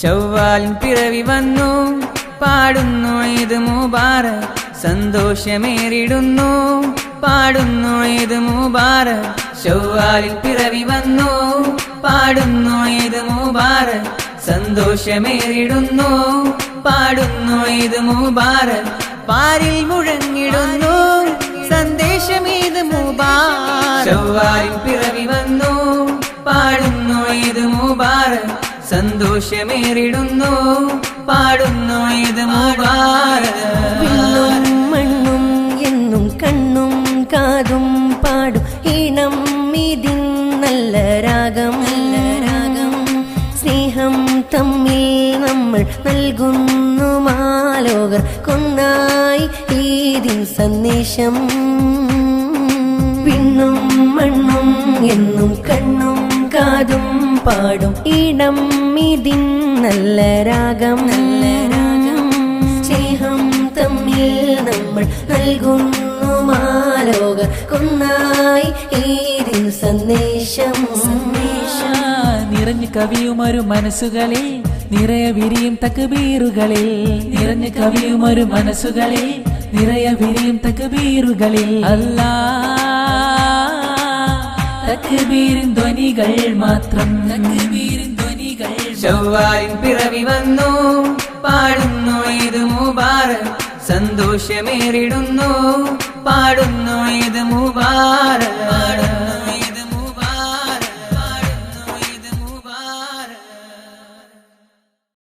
ശൗവാലിൻ പിറവി വന്നു. പാടുന്നു ഇത് മുബാറ സന്തോഷമേറിടുന്നു പാടുന്നു ഇത് മുബാറ ശൗവാലിൻ പിറവി വന്നു. പാടുന്നു ഇത് മുബാറ സന്തോഷമേറിടുന്നു പാടുന്നു ഇത് മുബാറ പാരിൽ മുഴങ്ങിടുന്നു. സന്ദേശം ഇത് മുബാറ ശൗവാലിൻ പിറവി വന്നു. പാടുന്നു ഇത് മുബാറ സന്തോഷമേറിടുന്നു. പാടുന്നു ഇത് മണ്ണും എന്നും കണ്ണും കാതും പാടും. ഈണം ഇതിൻ നല്ല രാഗം. നല്ല രാഗം സ്നേഹം തമ്മിൽ നമ്മൾ നൽകുന്നു മാലോകർ. കൊന്നായി ഈദിൻ സന്ദേശം. പിന്നും മണ്ണും എന്നും കണ്ണും കാതും പാടും. ഇടം ഇതിൻ നല്ല രാഗം. നല്ല രാഗം സ്നേഹം തമ്മിൽ നമ്മൾ നൽകുന്നു മാലോക. കൊന്നായി ഈ സന്ദേശം? സന്ദേശം നിറഞ്ഞു കവിയും ഒരു മനസ്സുകളിൽ നിറയെ വിരിയും തക്ബീറുകളിൽ നിറഞ്ഞു കവിയും ഒരു മനസ്സുകളിൽ നിറയെ വിരിയും തക്ബീറുകളിൽ അല്ലാ തക്ബീരിൻ ധ്വനികൾ മാത്രം. തക്ബീരും ധ്വനികൾ ശൗവാലിൻ പിറവി വന്നു. പാടുന്നു ഇത് മുബാറ സന്തോഷമേറിടുന്നു. പാടുന്നു ഇത് മുബാറ പാടുന്നു